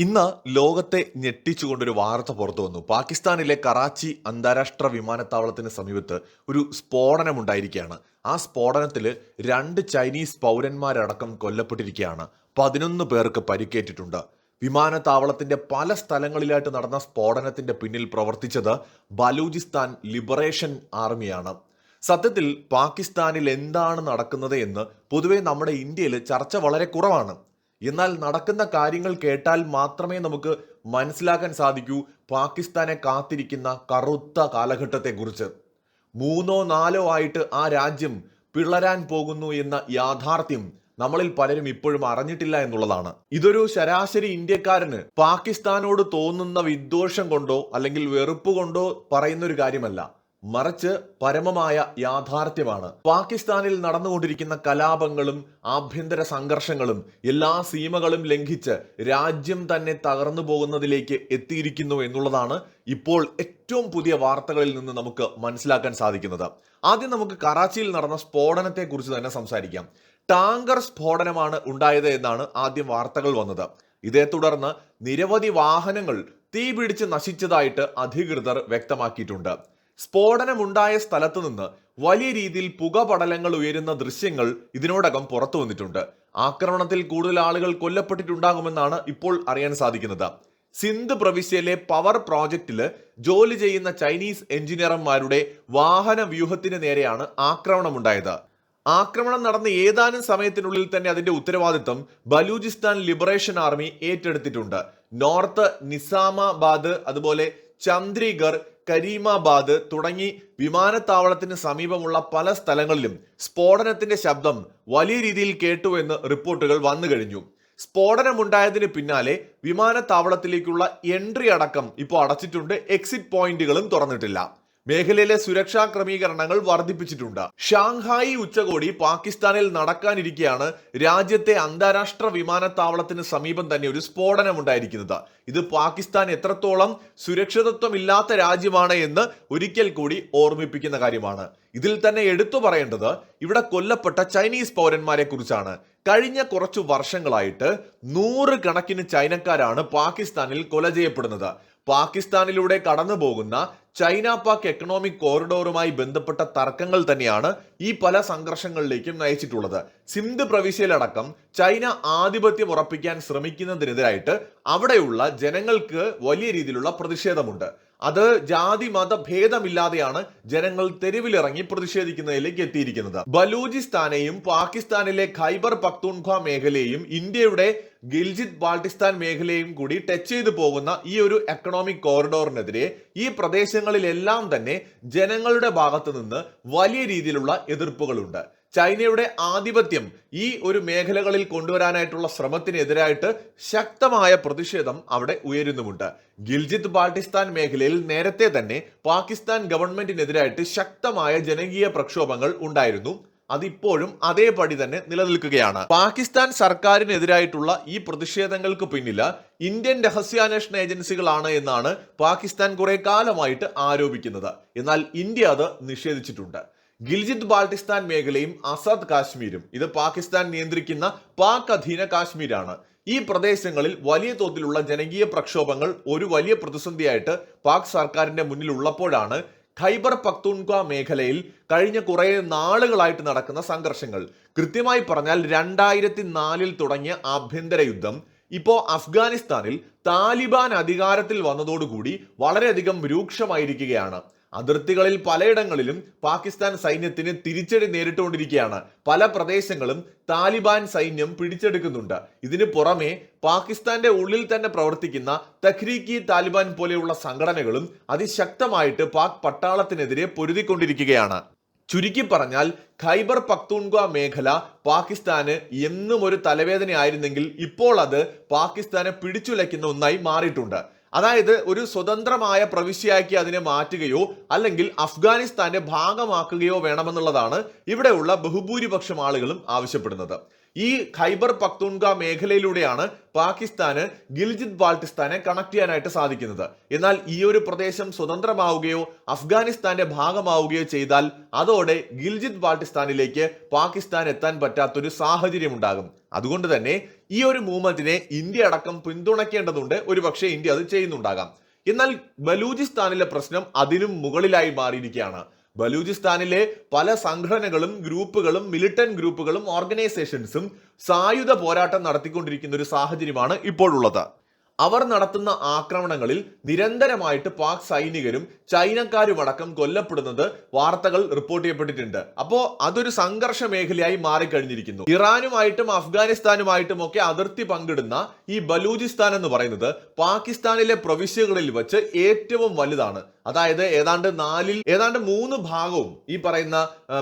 ഇന്ന് ലോകത്തെ ഞെട്ടിച്ചുകൊണ്ടൊരു വാർത്ത പുറത്തു വന്നു. പാകിസ്ഥാനിലെ കറാച്ചി അന്താരാഷ്ട്ര വിമാനത്താവളത്തിന് സമീപത്ത് ഒരു സ്ഫോടനം സ്ഫോടനമുണ്ടായിരിക്കുകയാണ്. ആ സ്ഫോടനത്തിൽ രണ്ട് ചൈനീസ് പൗരന്മാരടക്കം കൊല്ലപ്പെട്ടിരിക്കുകയാണ്. പതിനൊന്ന് പേർക്ക് പരിക്കേറ്റിട്ടുണ്ട്. വിമാനത്താവളത്തിന്റെ പല സ്ഥലങ്ങളിലായിട്ട് നടന്ന സ്ഫോടനത്തിന്റെ പിന്നിൽ പ്രവർത്തിച്ചത് ബലൂചിസ്ഥാൻ ലിബറേഷൻ ആർമിയാണ്. സത്യത്തിൽ പാകിസ്ഥാനിൽ എന്താണ് നടക്കുന്നത് എന്ന് പൊതുവെ നമ്മുടെ ഇന്ത്യയിൽ ചർച്ച വളരെ കുറവാണ്. എന്നാൽ നടക്കുന്ന കാര്യങ്ങൾ കേട്ടാൽ മാത്രമേ നമുക്ക് മനസ്സിലാക്കാൻ സാധിക്കൂ പാകിസ്ഥാനെ കാത്തിരിക്കുന്ന കറുത്ത കാലഘട്ടത്തെക്കുറിച്ച്. മൂന്നോ നാലോ ആയിട്ട് ആ രാജ്യം പിളരാൻ പോകുന്നു എന്ന യാഥാർത്ഥ്യം നമ്മളിൽ പലരും ഇപ്പോഴും അറിഞ്ഞിട്ടില്ല എന്നുള്ളതാണ്. ഇതൊരു ശരാശരി ഇന്ത്യക്കാരന് പാകിസ്ഥാനോട് തോന്നുന്ന വിദ്വേഷം കൊണ്ടോ അല്ലെങ്കിൽ വെറുപ്പ് കൊണ്ടോ പറയുന്ന ഒരു കാര്യമല്ല. മറിച്ച് പരമമായ യാഥാർത്ഥ്യമാണ്. പാകിസ്ഥാനിൽ നടന്നുകൊണ്ടിരിക്കുന്ന കലാപങ്ങളും ആഭ്യന്തര സംഘർഷങ്ങളും എല്ലാ സീമകളും ലംഘിച്ച് രാജ്യം തന്നെ തകർന്നു പോകുന്നതിലേക്ക് എത്തിയിരിക്കുന്നു എന്നുള്ളതാണ് ഇപ്പോൾ ഏറ്റവും പുതിയ വാർത്തകളിൽ നിന്ന് നമുക്ക് മനസ്സിലാക്കാൻ സാധിക്കുന്നത്. ആദ്യം നമുക്ക് കറാച്ചിയിൽ നടന്ന സ്ഫോടനത്തെ കുറിച്ച് തന്നെ സംസാരിക്കാം. ടാങ്കർ സ്ഫോടനമാണ് ഉണ്ടായത് എന്നാണ് ആദ്യം വാർത്തകൾ വന്നത്. ഇതേ തുടർന്ന് നിരവധി വാഹനങ്ങൾ തീപിടിച്ച് നശിച്ചതായിട്ട് അധികൃതർ വ്യക്തമാക്കിയിട്ടുണ്ട്. സ്ഫോടനമുണ്ടായ സ്ഥലത്തു നിന്ന് വലിയ രീതിയിൽ പുകപടലങ്ങൾ ഉയരുന്ന ദൃശ്യങ്ങൾ ഇതിനോടകം പുറത്തു വന്നിട്ടുണ്ട്. ആക്രമണത്തിൽ കൂടുതൽ ആളുകൾ കൊല്ലപ്പെട്ടിട്ടുണ്ടാകുമെന്നാണ് ഇപ്പോൾ അറിയാൻ സാധിക്കുന്നത്. സിന്ധ് പ്രവിശ്യയിലെ പവർ പ്രോജക്റ്റിൽ ജോലി ചെയ്യുന്ന ചൈനീസ് എഞ്ചിനീയർമാരുടെ വാഹന വ്യൂഹത്തിന് നേരെയാണ് ആക്രമണമുണ്ടായത്. ആക്രമണം നടന്ന ഏതാനും സമയത്തിനുള്ളിൽ തന്നെ അതിന്റെ ഉത്തരവാദിത്തം ബലൂചിസ്ഥാൻ ലിബറേഷൻ ആർമി ഏറ്റെടുത്തിട്ടുണ്ട്. നോർത്ത് നിസാമാബാദ് അതുപോലെ ചന്ദ്രിഗർ കരീമാബാദ് തുടങ്ങി വിമാനത്താവളത്തിന് സമീപമുള്ള പല സ്ഥലങ്ങളിലും സ്ഫോടനത്തിന്റെ ശബ്ദം വലിയ രീതിയിൽ കേട്ടു എന്ന് റിപ്പോർട്ടുകൾ വന്നു കഴിഞ്ഞു. സ്ഫോടനമുണ്ടായതിന് പിന്നാലെ വിമാനത്താവളത്തിലേക്കുള്ള എൻട്രി അടക്കം ഇപ്പോൾ അടച്ചിട്ടുണ്ട്. എക്സിറ്റ് പോയിന്റുകളും തുറന്നിട്ടില്ല. മേഖലയിലെ സുരക്ഷാ ക്രമീകരണങ്ങൾ വർദ്ധിപ്പിച്ചിട്ടുണ്ട്. ഷാങ്ഹായി ഉച്ചകോടി പാകിസ്ഥാനിൽ നടക്കാനിരിക്കെയാണ് രാജ്യത്തെ അന്താരാഷ്ട്ര വിമാനത്താവളത്തിന് സമീപം തന്നെ ഒരു സ്ഫോടനം ഉണ്ടായിരിക്കുന്നത് ഇത് പാകിസ്ഥാൻ എത്രത്തോളം സുരക്ഷിതത്വമില്ലാത്ത രാജ്യമാണ് എന്ന് ഒരിക്കൽ കൂടി ഓർമ്മിപ്പിക്കുന്ന കാര്യമാണ്. ഇതിൽ തന്നെ എടുത്തു പറയേണ്ടത് ഇവിടെ കൊല്ലപ്പെട്ട ചൈനീസ് പൗരന്മാരെ കുറിച്ചാണ്. കഴിഞ്ഞ കുറച്ചു വർഷങ്ങളായിട്ട് നൂറ് കണക്കിന് ചൈനക്കാരാണ് പാകിസ്ഥാനിൽ കൊല ചെയ്യപ്പെടുന്നത്. പാകിസ്ഥാനിലൂടെ കടന്നു പോകുന്ന ചൈന പാക് എക്കണോമിക് കോറിഡോറുമായി ബന്ധപ്പെട്ട തർക്കങ്ങൾ തന്നെയാണ് ഈ പല സംഘർഷങ്ങളിലേക്കും നയിച്ചിട്ടുള്ളത്. സിന്ധ് പ്രവിശ്യയിലടക്കം ചൈന ആധിപത്യം ഉറപ്പിക്കാൻ ശ്രമിക്കുന്നതിനെതിരായിട്ട് അവിടെയുള്ള ജനങ്ങൾക്ക് വലിയ രീതിയിലുള്ള പ്രതിഷേധമുണ്ട്. അത് ജാതി മത ഭേദമില്ലാതെയാണ് ജനങ്ങൾ തെരുവിലിറങ്ങി പ്രതിഷേധിക്കുന്നതിലേക്ക് എത്തിയിരിക്കുന്നത്. ബലൂചിസ്ഥാനെയും പാകിസ്ഥാനിലെ ഖൈബർ പക്തൂൺഖ മേഖലയെയും ഇന്ത്യയുടെ ഗിൽജിത് ബാൾട്ടിസ്ഥാൻ മേഖലയും കൂടി ടച്ച് ചെയ്തു പോകുന്ന ഈ ഒരു എക്കണോമിക് കോറിഡോറിനെതിരെ ഈ പ്രദേശങ്ങളിലെല്ലാം തന്നെ ജനങ്ങളുടെ ഭാഗത്തു നിന്ന് വലിയ രീതിയിലുള്ള എതിർപ്പുകളുണ്ട്. ചൈനയുടെ ആധിപത്യം ഈ ഒരു മേഖലകളിൽ കൊണ്ടുവരാനായിട്ടുള്ള ശ്രമത്തിനെതിരായിട്ട് ശക്തമായ പ്രതിഷേധം അവിടെ ഉയരുന്നുമുണ്ട്. ഗിൽജിത്ത് ബാൾട്ടിസ്ഥാൻ മേഖലയിൽ നേരത്തെ തന്നെ പാകിസ്ഥാൻ ഗവൺമെന്റിനെതിരായിട്ട് ശക്തമായ ജനകീയ പ്രക്ഷോഭങ്ങൾ ഉണ്ടായിരുന്നു. അതിപ്പോഴും അതേപടി തന്നെ നിലനിൽക്കുകയാണ്. പാകിസ്ഥാൻ സർക്കാരിനെതിരായിട്ടുള്ള ഈ പ്രതിഷേധങ്ങൾക്ക് പിന്നിൽ ഇന്ത്യൻ രഹസ്യാന്വേഷണ ഏജൻസികളാണ് എന്നാണ് പാകിസ്ഥാൻ കുറെ കാലമായിട്ട് ആരോപിക്കുന്നത്. എന്നാൽ ഇന്ത്യ അത് നിഷേധിച്ചിട്ടുണ്ട്. ഗിൽജിത്ത് ബാൾട്ടിസ്ഥാൻ മേഖലയും ആസാദ് കാശ്മീരും. ഇത് പാകിസ്ഥാൻ നിയന്ത്രിക്കുന്ന പാക് അധീന കാശ്മീരാണ്. ഈ പ്രദേശങ്ങളിൽ വലിയ തോതിലുള്ള ജനകീയ പ്രക്ഷോഭങ്ങൾ ഒരു വലിയ പ്രതിസന്ധിയായിട്ട് പാക് സർക്കാരിന്റെ മുന്നിൽ ഉള്ളപ്പോഴാണ് ഖൈബർ പക്തൂൺഖ്വ മേഖലയിൽ കഴിഞ്ഞ കുറേ നാളുകളായിട്ട് നടക്കുന്ന സംഘർഷങ്ങൾ. കൃത്യമായി പറഞ്ഞാൽ രണ്ടായിരത്തി നാലിൽ തുടങ്ങിയ ആഭ്യന്തര യുദ്ധം ഇപ്പോ അഫ്ഗാനിസ്ഥാനിൽ താലിബാൻ അധികാരത്തിൽ വന്നതോടുകൂടി വളരെയധികം രൂക്ഷമായിരിക്കുകയാണ്. അതിർത്തികളിൽ പലയിടങ്ങളിലും പാകിസ്ഥാൻ സൈന്യത്തിന് തിരിച്ചടി നേരിട്ടുകൊണ്ടിരിക്കുകയാണ്. പല പ്രദേശങ്ങളും താലിബാൻ സൈന്യം പിടിച്ചെടുക്കുന്നുണ്ട്. ഇതിനു പുറമെ പാകിസ്ഥാന്റെ ഉള്ളിൽ തന്നെ പ്രവർത്തിക്കുന്ന തഖ്രീഖി താലിബാൻ പോലെയുള്ള സംഘടനകളും അതിശക്തമായിട്ട് പാക് പട്ടാളത്തിനെതിരെ പൊരുതിക്കൊണ്ടിരിക്കുകയാണ്. ചുരുക്കി പറഞ്ഞാൽ ഖൈബർ പക്തൂൺഗ മേഖല പാകിസ്ഥാന് എന്നും ഒരു തലവേദനയായിരുന്നെങ്കിൽ ഇപ്പോൾ അത് പാകിസ്ഥാനെ പിടിച്ചുലയ്ക്കുന്ന ഒന്നായി മാറിയിട്ടുണ്ട്. അതായത് ഒരു സ്വതന്ത്രമായ പ്രവിശ്യയാക്കി അതിനെ മാറ്റുകയോ അല്ലെങ്കിൽ അഫ്ഗാനിസ്ഥാന്റെ ഭാഗമാക്കുകയോ വേണമെന്നുള്ളതാണ് ഇവിടെയുള്ള ബഹുഭൂരിപക്ഷം ആളുകളും ആവശ്യപ്പെടുന്നത്. ഈ ഖൈബർ പക്തൂൺഗ മേഖലയിലൂടെയാണ് പാകിസ്ഥാന് ഗിൽജിത് ബാൾട്ടിസ്ഥാനെ കണക്ട് ചെയ്യാനായിട്ട് സാധിക്കുന്നത്. എന്നാൽ ഈ ഒരു പ്രദേശം സ്വതന്ത്രമാവുകയോ അഫ്ഗാനിസ്ഥാന്റെ ഭാഗമാവുകയോ ചെയ്താൽ അതോടെ ഗിൽജിത് ബാൾട്ടിസ്ഥാനിലേക്ക് പാകിസ്ഥാൻ എത്താൻ പറ്റാത്തൊരു സാഹചര്യം ഉണ്ടാകും അതുകൊണ്ട് തന്നെ ഈ ഒരു മൂവ്മെന്റിനെ ഇന്ത്യ അടക്കം പിന്തുണയ്ക്കേണ്ടതുണ്ട്. ഒരുപക്ഷെ ഇന്ത്യ അത് ചെയ്യുന്നുണ്ടാകാം. എന്നാൽ ബലൂചിസ്ഥാനിലെ പ്രശ്നം അതിനും മുകളിലായി മാറിയിരിക്കുകയാണ്. ബലൂചിസ്ഥാനിലെ പല സംഘടനകളും ഗ്രൂപ്പുകളും മിലിറ്റന്റ് ഗ്രൂപ്പുകളും ഓർഗനൈസേഷൻസും സായുധ പോരാട്ടം നടത്തിക്കൊണ്ടിരിക്കുന്ന ഒരു സാഹചര്യമാണ് ഇപ്പോഴുള്ളത്. അവർ നടത്തുന്ന ആക്രമണങ്ങളിൽ നിരന്തരമായിട്ട് പാക് സൈനികരും ചൈനക്കാരുമടക്കം കൊല്ലപ്പെടുന്നത് വാർത്തകൾ റിപ്പോർട്ട് ചെയ്യപ്പെട്ടിട്ടുണ്ട്. അപ്പോ അതൊരു സംഘർഷ മേഖലയായി മാറിക്കഴിഞ്ഞിരിക്കുന്നു. ഇറാനുമായിട്ടും അഫ്ഗാനിസ്ഥാനുമായിട്ടും ഒക്കെ അതിർത്തി പങ്കിടുന്ന ഈ ബലൂചിസ്ഥാൻ എന്ന് പറയുന്നത് പാകിസ്ഥാനിലെ പ്രവിശ്യകളിൽ വെച്ച് ഏറ്റവും വലുതാണ്. അതായത് ഏതാണ്ട് നാലിൽ ഏതാണ്ട് മൂന്ന് ഭാഗവും ഈ പറയുന്ന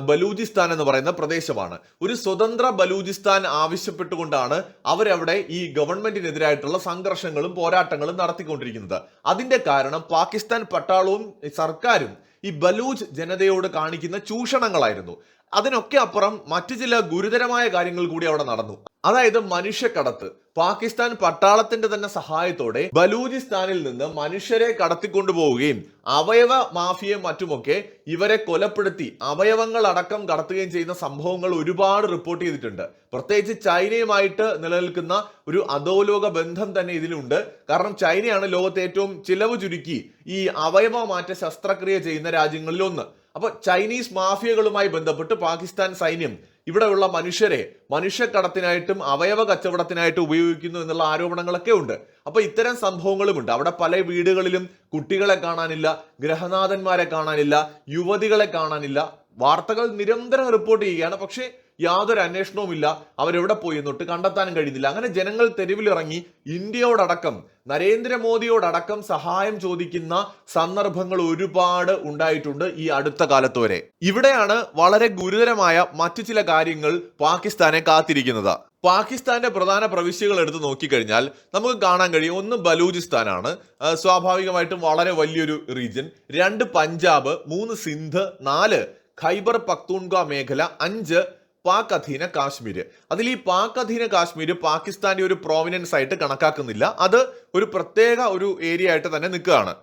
ബലൂചിസ്ഥാൻ എന്ന് പറയുന്ന പ്രദേശമാണ്. ഒരു സ്വതന്ത്ര ബലൂചിസ്ഥാൻ ആവശ്യപ്പെട്ടുകൊണ്ടാണ് അവരവിടെ ഈ ഗവൺമെന്റിനെതിരായിട്ടുള്ള സംഘർഷങ്ങളും പോരാട്ടങ്ങളും നടത്തിക്കൊണ്ടിരിക്കുന്നത്. അതിന്റെ കാരണം പാകിസ്ഥാൻ പട്ടാളവും സർക്കാരും ഈ ബലൂച്ച് ജനതയോട് കാണിക്കുന്ന ചൂഷണങ്ങളായിരുന്നു. അതിനൊക്കെ അപ്പുറം മറ്റു ചില ഗുരുതരമായ കാര്യങ്ങൾ കൂടി അവിടെ നടന്നു. അതായത് മനുഷ്യക്കടത്ത്. പാകിസ്ഥാൻ പട്ടാളത്തിന്റെ തന്നെ സഹായത്തോടെ ബലൂചിസ്ഥാനിൽ നിന്ന് മനുഷ്യരെ കടത്തിക്കൊണ്ടുപോവുകയും അവയവ മാഫിയയും മറ്റുമൊക്കെ ഇവരെ കൊലപ്പെടുത്തി അവയവങ്ങൾ അടക്കം കടത്തുകയും ചെയ്യുന്ന സംഭവങ്ങൾ ഒരുപാട് റിപ്പോർട്ട് ചെയ്തിട്ടുണ്ട്. പ്രത്യേകിച്ച് ചൈനയുമായിട്ട് നിലനിൽക്കുന്ന ഒരു അധോലോക ബന്ധം തന്നെ ഇതിലുണ്ട്. കാരണം ചൈനയാണ് ലോകത്തെ ഏറ്റവും ചിലവ് ചുരുക്കി ഈ അവയവ മാറ്റ ശസ്ത്രക്രിയ ചെയ്യുന്ന രാജ്യങ്ങളിൽ ഒന്ന് അപ്പൊ ചൈനീസ് മാഫിയകളുമായി ബന്ധപ്പെട്ട് പാകിസ്ഥാൻ സൈന്യം ഇവിടെയുള്ള മനുഷ്യരെ മനുഷ്യക്കടത്തിനായിട്ടും അവയവ കച്ചവടത്തിനായിട്ടും ഉപയോഗിക്കുന്നു എന്നുള്ള ആരോപണങ്ങളൊക്കെ ഉണ്ട്. അപ്പോൾ ഇത്തരം സംഭവങ്ങളുമുണ്ട്. അവിടെ പല വീടുകളിലും കുട്ടികളെ കാണാനില്ല ഗ്രഹനാഥന്മാരെ കാണാനില്ല യുവതികളെ കാണാനില്ല. വാർത്തകൾ നിരന്തരം റിപ്പോർട്ട് ചെയ്യുകയാണ്. പക്ഷേ യാതൊരു അന്വേഷണവുമില്ല. അവരെവിടെ പോയി എന്നിട്ട് കണ്ടെത്താനും കഴിയുന്നില്ല. അങ്ങനെ ജനങ്ങൾ തെരുവിലിറങ്ങി ഇന്ത്യയോടടക്കം നരേന്ദ്രമോദിയോടക്കം സഹായം ചോദിക്കുന്ന സന്ദർഭങ്ങൾ ഒരുപാട് ഉണ്ടായിട്ടുണ്ട് ഈ അടുത്ത കാലത്ത് വരെ. ഇവിടെയാണ് വളരെ ഗുരുതരമായ മറ്റു ചില കാര്യങ്ങൾ പാകിസ്ഥാനെ കാത്തിരിക്കുന്നത്. പാകിസ്ഥാന്റെ പ്രധാന പ്രവിശ്യകൾ എടുത്ത് നോക്കിക്കഴിഞ്ഞാൽ നമുക്ക് കാണാൻ കഴിയും. ഒന്ന് ബലൂചിസ്ഥാനാണ്. സ്വാഭാവികമായിട്ടും വളരെ വലിയൊരു റീജ്യൻ. രണ്ട് പഞ്ചാബ് മൂന്ന് സിന്ധ് നാല് ഖൈബർ പക്തൂൺഗ മേഖല അഞ്ച് പാക് അധീന കാശ്മീർ അതിൽ ഈ പാക് അധീന കാശ്മീർ പാകിസ്ഥാന്റെ ഒരു പ്രോമിനൻസ് ആയിട്ട് കണക്കാക്കുന്നില്ല. അത് ഒരു പ്രത്യേക ഒരു ഏരിയ ആയിട്ട് തന്നെ നിൽക്കുകയാണ്.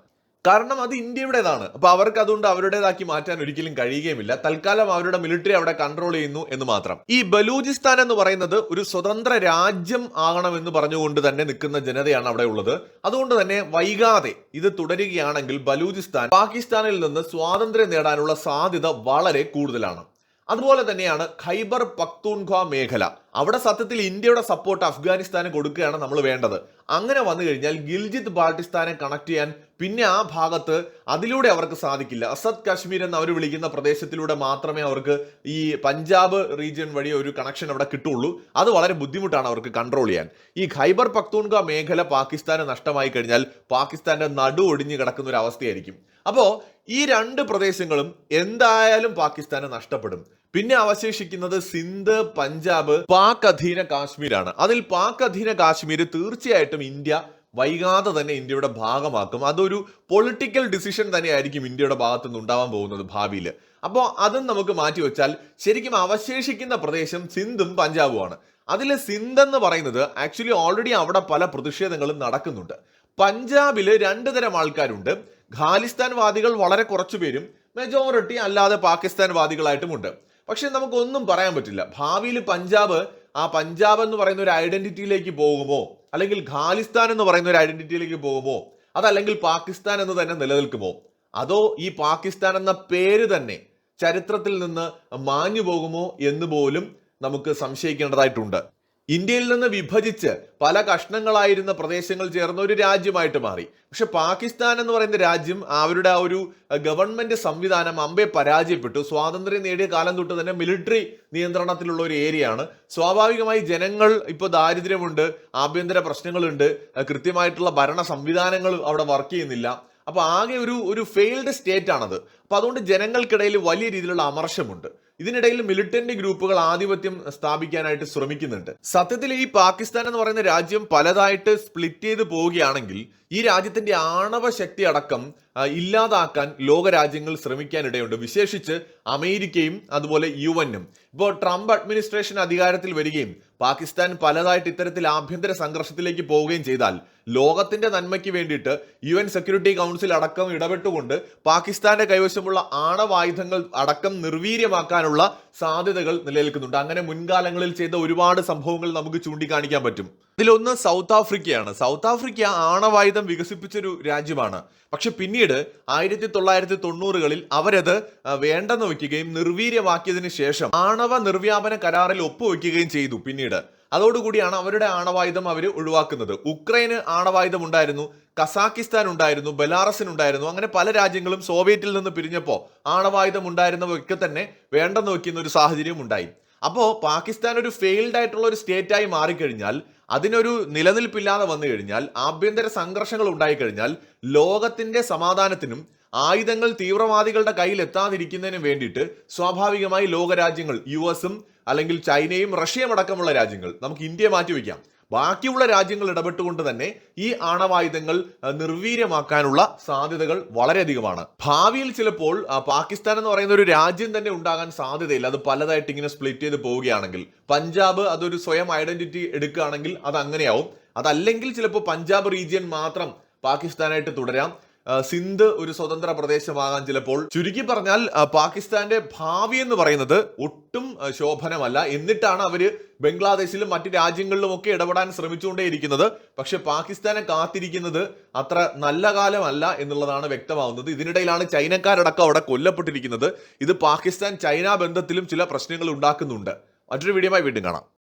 കാരണം അത് ഇന്ത്യയുടേതാണ്. അപ്പൊ അവർക്ക് അതുകൊണ്ട് അവരുടേതാക്കി മാറ്റാൻ ഒരിക്കലും കഴിയുകയുമില്ല. തൽക്കാലം അവരുടെ മിലിറ്ററി അവിടെ കൺട്രോൾ ചെയ്യുന്നു എന്ന് മാത്രം. ഈ ബലൂചിസ്ഥാൻ എന്ന് പറയുന്നത് ഒരു സ്വതന്ത്ര രാജ്യം ആകണമെന്ന് പറഞ്ഞുകൊണ്ട് തന്നെ നിൽക്കുന്ന ജനതയാണ് അവിടെ ഉള്ളത്. അതുകൊണ്ട് തന്നെ വൈകാതെ ഇത് തുടരുകയാണെങ്കിൽ ബലൂചിസ്ഥാൻ പാകിസ്ഥാനിൽ നിന്ന് സ്വാതന്ത്ര്യം നേടാനുള്ള സാധ്യത വളരെ കൂടുതലാണ്. അതുപോലെ തന്നെയാണ് ഖൈബർ പക്തൂൺഖ മേഖല. അവിടെ സത്യത്തിൽ ഇന്ത്യയുടെ സപ്പോർട്ട് അഫ്ഗാനിസ്ഥാന് കൊടുക്കുകയാണ് നമ്മൾ വേണ്ടത്. അങ്ങനെ വന്നു കഴിഞ്ഞാൽ ഗിൽജിത്ത് ബാൾട്ടിസ്ഥാനെ കണക്ട് ചെയ്യാൻ പിന്നെ ആ ഭാഗത്ത് അതിലൂടെ അവർക്ക് സാധിക്കില്ല. അസദ് കാശ്മീർ എന്ന് അവർ വിളിക്കുന്ന പ്രദേശത്തിലൂടെ മാത്രമേ അവർക്ക് ഈ പഞ്ചാബ് റീജിയൻ വഴി ഒരു കണക്ഷൻ അവിടെ കിട്ടുള്ളൂ. അത് വളരെ ബുദ്ധിമുട്ടാണ് അവർക്ക് കൺട്രോൾ ചെയ്യാൻ. ഈ ഖൈബർ പക്തൂൺക മേഖല പാകിസ്ഥാന് നഷ്ടമായി കഴിഞ്ഞാൽ പാകിസ്ഥാന്റെ നടു ഒടിഞ്ഞു കിടക്കുന്ന ഒരു അവസ്ഥയായിരിക്കും. അപ്പോൾ ഈ രണ്ട് പ്രദേശങ്ങളും എന്തായാലും പാകിസ്ഥാന് നഷ്ടപ്പെടും. പിന്നെ അവശേഷിക്കുന്നത് സിന്ധ് പഞ്ചാബ് പാക് അധീന കാശ്മീരാണ്. അതിൽ പാക് അധീന കാശ്മീർ തീർച്ചയായിട്ടും ഇന്ത്യ വൈകാതെ തന്നെ ഇന്ത്യയുടെ ഭാഗമാക്കും. അതൊരു പൊളിറ്റിക്കൽ ഡിസിഷൻ തന്നെയായിരിക്കും ഇന്ത്യയുടെ ഭാഗത്തു നിന്ന് ഉണ്ടാവാൻ പോകുന്നത് ഭാവിയിൽ അപ്പോൾ അതും നമുക്ക് മാറ്റിവെച്ചാൽ ശരിക്കും അവശേഷിക്കുന്ന പ്രദേശം സിന്ധും പഞ്ചാബുമാണ് അതിൽ സിന്ധ് എന്ന് പറയുന്നത് ആക്ച്വലി ഓൾറെഡി അവിടെ പല പ്രതിഷേധങ്ങളും നടക്കുന്നുണ്ട്. പഞ്ചാബിൽ രണ്ട് തരം ആൾക്കാരുണ്ട്. ഖാലിസ്ഥാൻ വാദികൾ വളരെ കുറച്ചു പേരും മെജോറിറ്റി അല്ലാതെ പാകിസ്ഥാൻ വാദികളായിട്ടുമുണ്ട് പക്ഷെ നമുക്കൊന്നും പറയാൻ പറ്റില്ല. ഭാവിയിൽ പഞ്ചാബ് ആ പഞ്ചാബ് എന്ന് പറയുന്ന ഒരു ഐഡന്റിറ്റിയിലേക്ക് പോകുമോ? അല്ലെങ്കിൽ ഖാലിസ്ഥാൻ എന്ന് പറയുന്ന ഒരു ഐഡന്റിറ്റിയിലേക്ക് പോകുമോ? അതല്ലെങ്കിൽ പാകിസ്ഥാൻ എന്ന് തന്നെ നിലനിൽക്കുമോ? അതോ ഈ പാകിസ്ഥാൻ എന്ന പേര് തന്നെ ചരിത്രത്തിൽ നിന്ന് മാഞ്ഞു പോകുമോ എന്ന് പോലും നമുക്ക് സംശയിക്കേണ്ടതായിട്ടുണ്ട്. ഇന്ത്യയിൽ നിന്ന് വിഭജിച്ച് പല കഷ്ണങ്ങളായിരുന്ന പ്രദേശങ്ങൾ ചേർന്ന ഒരു രാജ്യമായിട്ട് മാറി. പക്ഷെ പാകിസ്ഥാൻ എന്ന് പറയുന്ന രാജ്യം അവരുടെ ആ ഒരു ഗവൺമെന്റ് സംവിധാനം അമ്പെ പരാജയപ്പെട്ടു. സ്വാതന്ത്ര്യം നേടിയ കാലം തൊട്ട് തന്നെ മിലിറ്ററി നിയന്ത്രണത്തിലുള്ള ഒരു ഏരിയയാണ് സ്വാഭാവികമായി ജനങ്ങൾ ഇപ്പോൾ ദാരിദ്ര്യമുണ്ട് ആഭ്യന്തര പ്രശ്നങ്ങളുണ്ട് കൃത്യമായിട്ടുള്ള ഭരണ സംവിധാനങ്ങൾ അവിടെ വർക്ക് ചെയ്യുന്നില്ല. അപ്പൊ ആകെ ഒരു ഒരു ഫെയിൽഡ് സ്റ്റേറ്റ് ആണത്. അപ്പൊ അതുകൊണ്ട് ജനങ്ങൾക്കിടയിൽ വലിയ രീതിയിലുള്ള അമർഷമുണ്ട് ഇതിനിടയിൽ മിലിറ്റന്റ് ഗ്രൂപ്പുകൾ ആധിപത്യം സ്ഥാപിക്കാനായിട്ട് ശ്രമിക്കുന്നുണ്ട്. സത്യത്തിൽ ഈ പാകിസ്ഥാൻ എന്ന് പറയുന്ന രാജ്യം പലതായിട്ട് സ്പ്ലിറ്റ് ചെയ്ത് പോവുകയാണെങ്കിൽ ഈ രാജ്യത്തിന്റെ ആണവ ശക്തി അടക്കം ഇല്ലാതാക്കാൻ ലോകരാജ്യങ്ങൾ ശ്രമിക്കാനിടയുണ്ട്. വിശേഷിച്ച് അമേരിക്കയും അതുപോലെ യു എന്നും ഇപ്പോൾ ട്രംപ് അഡ്മിനിസ്ട്രേഷൻ അധികാരത്തിൽ വരികയും പാകിസ്ഥാൻ പലതായിട്ട് ഇത്തരത്തിൽ ആഭ്യന്തര സംഘർഷത്തിലേക്ക് പോവുകയും ചെയ്താൽ ലോകത്തിന്റെ നന്മയ്ക്ക് വേണ്ടിയിട്ട് യു എൻ സെക്യൂരിറ്റി കൗൺസിൽ അടക്കം ഇടപെട്ടുകൊണ്ട് പാകിസ്ഥാന്റെ കൈവശമുള്ള ആണവായുധങ്ങൾ അടക്കം നിർവീര്യമാക്കാനുള്ള സാധ്യതകൾ നിലനിൽക്കുന്നുണ്ട്. അങ്ങനെ മുൻകാലങ്ങളിൽ ചെയ്ത ഒരുപാട് സംഭവങ്ങൾ നമുക്ക് ചൂണ്ടിക്കാണിക്കാൻ പറ്റും. ഇതിലൊന്ന് സൗത്ത് ആഫ്രിക്കയാണ്. സൗത്ത് ആഫ്രിക്ക ആണവായുധം വികസിപ്പിച്ചൊരു രാജ്യമാണ്. പക്ഷെ പിന്നീട് ആയിരത്തി തൊള്ളായിരത്തി തൊണ്ണൂറുകളിൽ അവരത് വേണ്ടെന്ന് വയ്ക്കുകയും നിർവീര്യമാക്കിയതിനു ശേഷം ആണവ നിർവ്യാപന കരാറിൽ ഒപ്പുവെക്കുകയും ചെയ്തു പിന്നീട്. അതോടുകൂടിയാണ് അവരുടെ ആണവായുധം അവർ ഒഴിവാക്കുന്നത്. ഉക്രൈന് ആണവായുധം ഉണ്ടായിരുന്നു കസാക്കിസ്ഥാൻ ഉണ്ടായിരുന്നു ബലാറസിന് ഉണ്ടായിരുന്നു. അങ്ങനെ പല രാജ്യങ്ങളും സോവിയറ്റിൽ നിന്ന് പിരിഞ്ഞപ്പോൾ ആണവായുധം ഉണ്ടായിരുന്നവയൊക്കെ തന്നെ വേണ്ടെന്ന് വെക്കുന്ന ഒരു സാഹചര്യം ഉണ്ടായി അപ്പോൾ പാകിസ്ഥാൻ ഒരു ഫെയിൽഡ് ആയിട്ടുള്ള ഒരു സ്റ്റേറ്റായി മാറിക്കഴിഞ്ഞാൽ അതിനൊരു നിലനിൽപ്പില്ലാതെ വന്നു കഴിഞ്ഞാൽ ആഭ്യന്തര സംഘർഷങ്ങൾ ഉണ്ടായിക്കഴിഞ്ഞാൽ ലോകത്തിന്റെ സമാധാനത്തിനും ആയുധങ്ങൾ തീവ്രവാദികളുടെ കയ്യിൽ എത്താതിരിക്കുന്നതിനും വേണ്ടിയിട്ട് സ്വാഭാവികമായി ലോകരാജ്യങ്ങൾ യു എസും അല്ലെങ്കിൽ ചൈനയും റഷ്യയും അടക്കമുള്ള രാജ്യങ്ങൾ നമുക്ക് ഇന്ത്യ മാറ്റിവെക്കാം. ബാക്കിയുള്ള രാജ്യങ്ങൾ ഇടപെട്ടുകൊണ്ട് തന്നെ ഈ ആണവായുധങ്ങൾ നിർവീര്യമാക്കാനുള്ള സാധ്യതകൾ വളരെയധികമാണ്. ഭാവിയിൽ ചിലപ്പോൾ പാകിസ്ഥാൻ എന്ന് പറയുന്ന ഒരു രാജ്യം തന്നെ ഉണ്ടാകാൻ സാധ്യതയില്ല. അത് പലതായിട്ട് ഇങ്ങനെ സ്പ്ലിറ്റ് ചെയ്ത് പോവുകയാണെങ്കിൽ. പഞ്ചാബ് അതൊരു സ്വയം ഐഡന്റിറ്റി എടുക്കുകയാണെങ്കിൽ അത് അങ്ങനെയാവും. അതല്ലെങ്കിൽ ചിലപ്പോൾ പഞ്ചാബ് റീജിയൻ മാത്രം പാകിസ്ഥാനായിട്ട് തുടരാം. സിന്ധ് ഒരു സ്വതന്ത്ര പ്രദേശമാകാൻ ചിലപ്പോൾ ചുരുക്കി പറഞ്ഞാൽ പാകിസ്ഥാന്റെ ഭാവി എന്ന് പറയുന്നത് ഒട്ടും ശോഭനമല്ല. എന്നിട്ടാണ് അവർ ബംഗ്ലാദേശിലും മറ്റു രാജ്യങ്ങളിലും ഒക്കെ ഇടപെടാൻ ശ്രമിച്ചുകൊണ്ടേയിരിക്കുന്നത്. പക്ഷെ പാകിസ്ഥാനെ കാത്തിരിക്കുന്നത് അത്ര നല്ല കാലമല്ല എന്നുള്ളതാണ് വ്യക്തമാവുന്നത്. ഇതിനിടയിലാണ് ചൈനക്കാരടക്കം അവിടെ കൊല്ലപ്പെട്ടിരിക്കുന്നത്. ഇത് പാകിസ്ഥാൻ ചൈന ബന്ധത്തിലും ചില പ്രശ്നങ്ങൾ ഉണ്ടാക്കുന്നുണ്ട്. മറ്റൊരു വീഡിയോ വീണ്ടും കാണാം.